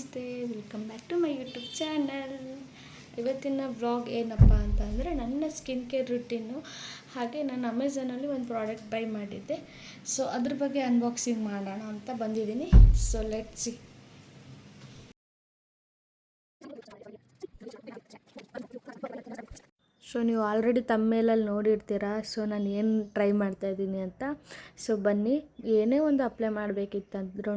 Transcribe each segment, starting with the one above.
ನಮಸ್ತೆ welcome back to my YouTube channel ಇವತ್ತಿನ vlog ಏನಪ್ಪ ಅಂತಂದರೆ ನನ್ನ ಸ್ಕಿನ್ ಕೇರ್ ರುಟೀನು ಹಾಗೆ ನಾನು ಅಮೆಝಾನಲ್ಲಿ ಒಂದು ಪ್ರಾಡಕ್ಟ್ ಬೈ ಮಾಡಿದ್ದೆ. ಸೊ ಅದ್ರ ಬಗ್ಗೆ ಅನ್ಬಾಕ್ಸಿಂಗ್ ಮಾಡೋಣ ಅಂತ ಬಂದಿದ್ದೀನಿ. ಸೊ ಲೆಟ್ ಸಿ ಸೊ ನೀವು ಆಲ್ರೆಡಿ ತಮ್ಮೇಲಲ್ಲಿ ನೋಡಿರ್ತೀರ? ಸೊ ನಾನು ಏನು ಟ್ರೈ ಮಾಡ್ತಾಯಿದ್ದೀನಿ ಅಂತ? ಸೊ ಬನ್ನಿ. ಏನೇ ಒಂದು ಅಪ್ಲೈ ಮಾಡಬೇಕಿತ್ತಂದ್ರೂ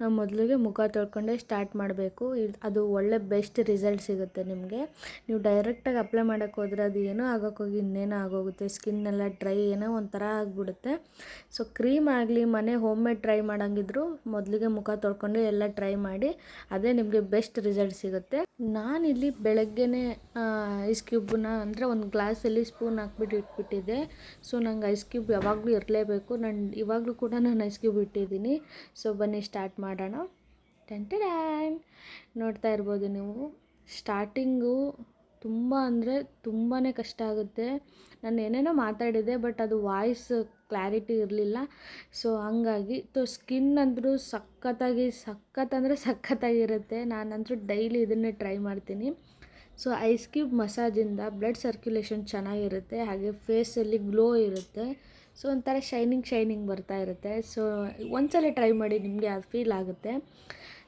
ನಾವು ಮೊದಲಿಗೆ ಮುಖ ತೊಳ್ಕೊಂಡೇ ಸ್ಟಾರ್ಟ್ ಮಾಡಬೇಕು. ಅದು ಒಳ್ಳೆ ಬೆಸ್ಟ್ ರಿಸಲ್ಟ್ ಸಿಗುತ್ತೆ ನಿಮಗೆ. ನೀವು ಡೈರೆಕ್ಟಾಗಿ ಅಪ್ಲೈ ಮಾಡೋಕ್ಕೆ ಹೋದರೆ ಅದು ಏನೋ ಆಗೋಕ್ಕೋಗಿ ಇನ್ನೇನೋ ಆಗೋಗುತ್ತೆ. ಸ್ಕಿನ್ನೆಲ್ಲ ಡ್ರೈ ಏನೋ ಒಂಥರ ಆಗಿಬಿಡುತ್ತೆ. ಸೊ ಕ್ರೀಮ್ ಆಗಲಿ ಮನೆ ಹೋಮ್ ಮೇಡ್ ಟ್ರೈ ಮಾಡೋಂಗಿದ್ರು ಮೊದಲಿಗೆ ಮುಖ ತೊಳ್ಕೊಂಡು ಎಲ್ಲ ಟ್ರೈ ಮಾಡಿ ಅದೇ ನಿಮಗೆ ಬೆಸ್ಟ್ ರಿಸಲ್ಟ್ ಸಿಗುತ್ತೆ. ನಾನಿಲ್ಲಿ ಬೆಳಗ್ಗೆನೇ ಐಸ್ ಕ್ಯೂಬನ್ನ ಅಂದರೆ ಒಂದು ಗ್ಲಾಸಲ್ಲಿ ಸ್ಪೂನ್ ಹಾಕ್ಬಿಟ್ಟು ಇಟ್ಬಿಟ್ಟಿದ್ದೆ. ಸೊ ನಂಗೆ ಐಸ್ ಕ್ಯೂಬ್ ಯಾವಾಗಲೂ ಇರಲೇಬೇಕು. ನಾನು ಇವಾಗಲೂ ಕೂಡ ನಾನು ಐಸ್ ಕ್ಯೂಬ್ ಇಟ್ಟಿದ್ದೀನಿ ಸೊ ಬನ್ನಿ ಸ್ಟಾರ್ಟ್ ಮಾಡೋಣ. ಟೆನ್ ಡ್ಯಾನ್ ನೋಡ್ತಾ ಇರ್ಬೋದು ನೀವು. ಸ್ಟಾರ್ಟಿಂಗು ತುಂಬ ಅಂದರೆ ತುಂಬಾ ಕಷ್ಟ ಆಗುತ್ತೆ. ನಾನು ಏನೇನೋ ಮಾತಾಡಿದೆ ಬಟ್ ಅದು ವಾಯ್ಸ್ ಕ್ಲಾರಿಟಿ ಇರಲಿಲ್ಲ. ಸೊ ಹಂಗಾಗಿ ತೊ ಸ್ಕಿನ್ ಅಂದರೂ ಸಖತ್ತಾಗಿ, ಸಖತ್ ಅಂದರೆ ಸಖತ್ತಾಗಿರುತ್ತೆ. ನಾನಂತರೂ ಡೈಲಿ ಇದನ್ನೇ ಟ್ರೈ ಮಾಡ್ತೀನಿ. ಸೊ ಐಸ್ ಕ್ಯೂಬ್ ಮಸಾಜಿಂದ ಬ್ಲಡ್ ಸರ್ಕ್ಯುಲೇಷನ್ ಚೆನ್ನಾಗಿರುತ್ತೆ. ಹಾಗೆ ಫೇಸಲ್ಲಿ ಗ್ಲೋ ಇರುತ್ತೆ. ಸೊ ಒಂಥರ ಶೈನಿಂಗ್ ಶೈನಿಂಗ್ ಬರ್ತಾ ಇರುತ್ತೆ. ಸೊ ಒಂದ್ಸಲ ಟ್ರೈ ಮಾಡಿ ನಿಮಗೆ ಅದು ಫೀಲ್ ಆಗುತ್ತೆ.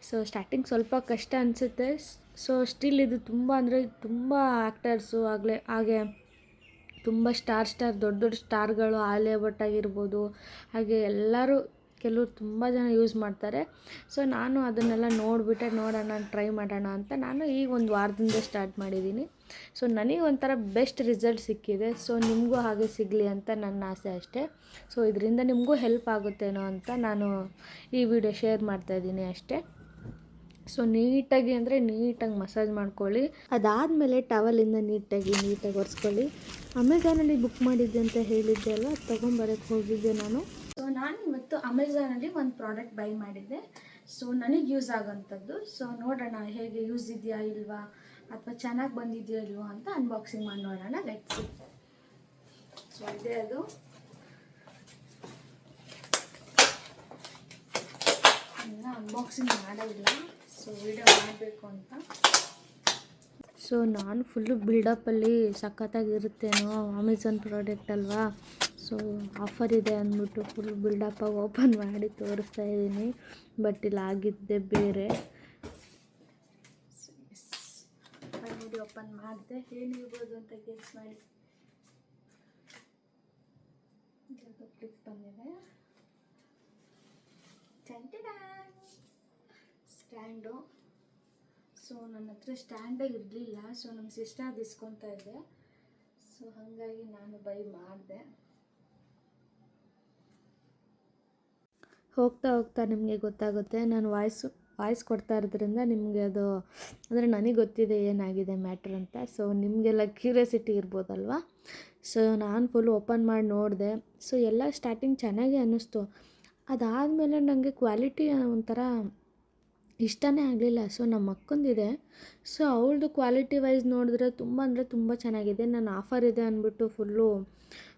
ಸೊ ಸ್ಟಾರ್ಟಿಂಗ್ ಸ್ವಲ್ಪ ಕಷ್ಟ ಅನಿಸುತ್ತೆ. ಸೊ ಸ್ಟಿಲ್ ಇದು ತುಂಬ ಅಂದರೆ ತುಂಬ ಆ್ಯಕ್ಟರ್ಸು ಆಗಲೇ, ಹಾಗೆ ತುಂಬ ಸ್ಟಾರ್ ಸ್ಟಾರ್ ದೊಡ್ಡ ದೊಡ್ಡ ಸ್ಟಾರ್ಗಳು ಆಲಿಯಾ ಭಟ್ ಆಗಿರ್ಬೋದು, ಹಾಗೆ ಎಲ್ಲರೂ ಕೆಲವರು ತುಂಬ ಜನ ಯೂಸ್ ಮಾಡ್ತಾರೆ. ಸೊ ನಾನು ಅದನ್ನೆಲ್ಲ ನೋಡಿಬಿಟ್ಟೆ, ನೋಡೋಣ ಟ್ರೈ ಮಾಡೋಣ ಅಂತ ನಾನು ಈಗ ಒಂದು ವಾರದಿಂದ ಸ್ಟಾರ್ಟ್ ಮಾಡಿದ್ದೀನಿ. ಸೊ ನನಗೆ ಒಂಥರ ಬೆಸ್ಟ್ ರಿಸಲ್ಟ್ ಸಿಕ್ಕಿದೆ. ಸೊ ನಿಮಗೂ ಹಾಗೆ ಸಿಗಲಿ ಅಂತ ನನ್ನ ಆಸೆ ಅಷ್ಟೇ. ಸೊ ಇದರಿಂದ ನಿಮಗೂ ಹೆಲ್ಪ್ ಆಗುತ್ತೇನೋ ಅಂತ ನಾನು ಈ ವಿಡಿಯೋ ಶೇರ್ ಮಾಡ್ತಾಯಿದ್ದೀನಿ ಅಷ್ಟೇ. ಸೊ ನೀಟಾಗಿ ಅಂದರೆ ನೀಟಾಗಿ ಮಸಾಜ್ ಮಾಡ್ಕೊಳ್ಳಿ. ಅದಾದಮೇಲೆ ಟವಲಿಂದ ನೀಟಾಗಿ ನೀಟಾಗಿ ಒರೆಸ್ಕೊಳ್ಳಿ. ಅಮೆಝಾನಲ್ಲಿ ಬುಕ್ ಮಾಡಿದ್ದೆ ಅಂತ ಹೇಳಿದ್ದೆ ಅಲ್ಲ ಅದು ತೊಗೊಂಬರಕ್ಕೆ ಹೋಗಿದ್ದೆ ನಾನು. ಸೊ ನಾನು ಇವತ್ತು ಅಮೆಝಾನಲ್ಲಿ ಒಂದು ಪ್ರಾಡಕ್ಟ್ ಬೈ ಮಾಡಿದ್ದೆ. ಸೊ ನನಗೆ ಯೂಸ್ ಆಗೋಂಥದ್ದು ಸೊ ನೋಡೋಣ ಹೇಗೆ ಯೂಸ್ ಇದೆಯಾ ಇಲ್ವಾ? ಅಥವಾ ಚೆನ್ನಾಗಿ ಬಂದಿದೆಯಾ ಇಲ್ವಾ ಅಂತ ಅನ್ಬಾಕ್ಸಿಂಗ್ ಮಾಡಿ ನೋಡೋಣ. ಲೆಟ್ಸ್ ಸೊ ಇದೆ ಅದು. ಅನ್ಬಾಕ್ಸಿಂಗ್ ಮಾಡೋದಿಲ್ಲ. ಸೊ ವಿಡಿಯೋ ಮಾಡಬೇಕು ಅಂತ. ಸೊ ನಾನು ಫುಲ್ಲು ಬಿಲ್ಡಪ್ಪಲ್ಲಿ ಸಖತ್ತಾಗಿರುತ್ತೇನೋ ಅಮೆಝಾನ್ ಪ್ರಾಡಕ್ಟ್ ಅಲ್ವಾ? ಸೊ ಆಫರ್ ಇದೆ ಅಂದ್ಬಿಟ್ಟು ಫುಲ್ ಬಿಲ್ಡಪ್ಪಾಗಿ ಓಪನ್ ಮಾಡಿ ತೋರಿಸ್ತಾ ಇದ್ದೀನಿ. ಬಟ್ ಇಲ್ಲಿ, ಆಗಿದ್ದೆ ಬೇರೆ. ಓಪನ್ ಮಾಡಿದೆ. ಏನಿರ್ಬೋದು ಅಂತ ಗೆಸ್ ಮಾಡಿ. ಬಂದಿದೆ. ಸ್ಟ್ಯಾಂಡು ಸೊ ನನ್ನ ಹತ್ರ ಸ್ಟ್ಯಾಂಡೇ ಇರಲಿಲ್ಲ. ಸೊ ನಮ್ಮ ಸಿಸ್ಟರ್ ಇಸ್ಕೊತಾ ಇದ್ದೆ ಸೊ ಹಾಗಾಗಿ ನಾನು ಬೈ ಮಾಡಿದೆ. ಹೋಗ್ತಾ ಹೋಗ್ತಾ ನಿಮಗೆ ಗೊತ್ತಾಗುತ್ತೆ. ನಾನು ವಾಯ್ಸು, ವಾಯ್ಸ್ ಕೊಡ್ತಾ ಇರೋದ್ರಿಂದ ನಿಮಗೆ ಅದು, ಅಂದರೆ ನನಗೆ ಗೊತ್ತಿದೆ ಏನಾಗಿದೆ ಮ್ಯಾಟ್ರ್ ಅಂತ. ಸೊ ನಿಮಗೆಲ್ಲ ಕ್ಯೂರಿಯಾಸಿಟಿ ಇರ್ಬೋದಲ್ವ? ಸೊ ನಾನು ಫುಲ್ ಓಪನ್ ಮಾಡಿ ನೋಡಿದೆ. ಸೊ ಎಲ್ಲ ಸ್ಟಾರ್ಟಿಂಗ್ ಚೆನ್ನಾಗೇ ಅನ್ನಿಸ್ತು. ಅದಾದಮೇಲೆ ನನಗೆ ಕ್ವಾಲಿಟಿ ಒಂಥರ ಇಷ್ಟನೇ ಆಗಲಿಲ್ಲ. ಸೊ ನಮ್ಮ ಅಕ್ಕಂದಿದೆ. ಸೊ ಅವಳದು ಕ್ವಾಲಿಟಿ ವೈಸ್ ನೋಡಿದ್ರೆ ತುಂಬ ಅಂದರೆ ತುಂಬ ಚೆನ್ನಾಗಿದೆ. ನಾನು ಆಫರ್ ಇದೆ ಅಂದ್ಬಿಟ್ಟು ಫುಲ್ಲು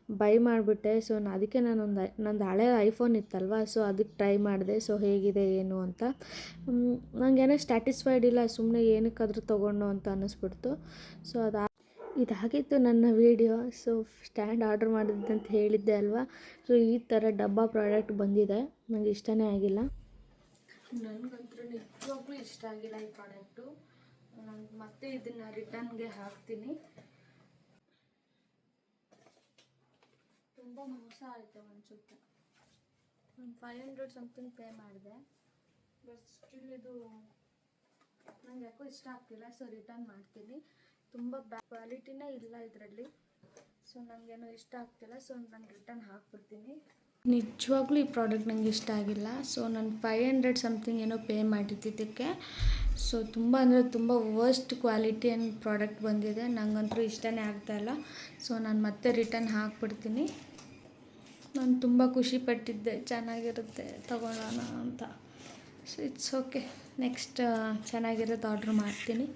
ಬೈ ಮಾಡಿಬಿಟ್ಟೆ. ಸೊ ಅದಕ್ಕೆ ನಾನೊಂದು ನಂದು ಹಳೆ ಐಫೋನ್ ಇತ್ತಲ್ವ? ಸೊ ಅದಕ್ಕೆ ಟ್ರೈ ಮಾಡಿದೆ. ಸೊ ಹೇಗಿದೆ, ಏನು ಅಂತ. ನನಗೇನೋ ಸ್ಟ್ಯಾಟಿಸ್ಫೈಡ್ ಇಲ್ಲ. ಸುಮ್ಮನೆ ಏನಕ್ಕಾದರೂ ತೊಗೊಂಡು ಅಂತ ಅನ್ನಿಸ್ಬಿಡ್ತು. ಸೊ ಅದು ಇದಾಗಿತ್ತು ನನ್ನ ವೀಡಿಯೋ. ಸೊ ಸ್ಟ್ಯಾಂಡ್ ಆರ್ಡ್ರ್ ಅಂತ ಹೇಳಿದ್ದೆ ಅಲ್ವಾ? ಸೊ ಈ ಥರ ಡಬ್ಬ ಪ್ರಾಡಕ್ಟ್ ಬಂದಿದೆ. ನನಗೆ ಇಷ್ಟನೇ ಆಗಿಲ್ಲ. ನನಗಂತೂ ನಿಜವಾಗ್ಲೂ ಇಷ್ಟ ಆಗಿಲ್ಲ ಈ ಪ್ರಾಡಕ್ಟು. ನಾನು ಮತ್ತೆ ಇದನ್ನು ರಿಟರ್ನ್ಗೆ ಹಾಕ್ತೀನಿ. ತುಂಬ ಮೋಸ ಆಯಿತು ಅನಿಸುತ್ತೆ ಒಂದು ಫೈವ್ ಹಂಡ್ರೆಡ್ ಸಮಥಿಂಗ್ ಪೇ ಮಾಡಿದೆ. ಬಟ್ ಸ್ಟಿಲ್ ಇದು ನಂಗೆ ಯಾಕೋ ಇಷ್ಟ ಆಗ್ತಿಲ್ಲ ಸೊ ರಿಟರ್ನ್ ಮಾಡ್ತೀನಿ. ತುಂಬ ಬ್ಯಾ ಕ್ವಾಲಿಟಿನೇ ಇಲ್ಲ ಇದರಲ್ಲಿ. ಸೊ ನನಗೇನೋ ಇಷ್ಟ ಆಗ್ತಿಲ್ಲ ಸೊ ನಾನು ರಿಟರ್ನ್ ಹಾಕ್ಬಿಡ್ತೀನಿ. ನಿಜವಾಗ್ಲೂ ಈ ಪ್ರಾಡಕ್ಟ್ ನನಗೆ ಇಷ್ಟ ಆಗಿಲ್ಲ. ಸೊ ನಾನು ಫೈವ್ ಹಂಡ್ರೆಡ್ ಸಮಥಿಂಗ್ ಏನೋ ಪೇ ಮಾಡಿದ್ದಿದ್ದಕ್ಕೆ. ಸೊ ತುಂಬ ಅಂದರೆ ತುಂಬ ವರ್ಸ್ಟ್ ಕ್ವಾಲಿಟಿ ಆ್ಯಂಡ್ ಪ್ರಾಡಕ್ಟ್ ಬಂದಿದೆ. ನಂಗಂತೂ ಇಷ್ಟನೇ ಆಗ್ತಾಯಿಲ್ಲ ಸೊ ನಾನು ಮತ್ತೆ ರಿಟರ್ನ್ ಹಾಕ್ಬಿಡ್ತೀನಿ. ನಾನು ತುಂಬ ಖುಷಿಪಟ್ಟಿದ್ದೆ ಚೆನ್ನಾಗಿರುತ್ತೆ, ತಗೊಳ್ಳೋಣ ಅಂತ. ಸೊ ಇಟ್ಸ್ ಓಕೆ ನೆಕ್ಸ್ಟ್ ಚೆನ್ನಾಗಿರೋದು ಆರ್ಡ್ರ್ ಮಾಡ್ತೀನಿ.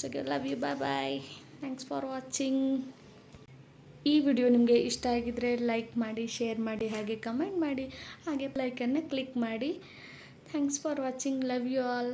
So love you bye bye thanks for watching ಈ ವಿಡಿಯೋ ನಿಮಗೆ ಇಷ್ಟ ಆಗಿದ್ದರೆ ಲೈಕ್ ಮಾಡಿ ಶೇರ್ ಮಾಡಿ, ಹಾಗೆ ಕಮೆಂಟ್ ಮಾಡಿ, ಹಾಗೆ ಲೈಕನ್ನು ಕ್ಲಿಕ್ ಮಾಡಿ. Thanks for watching love you all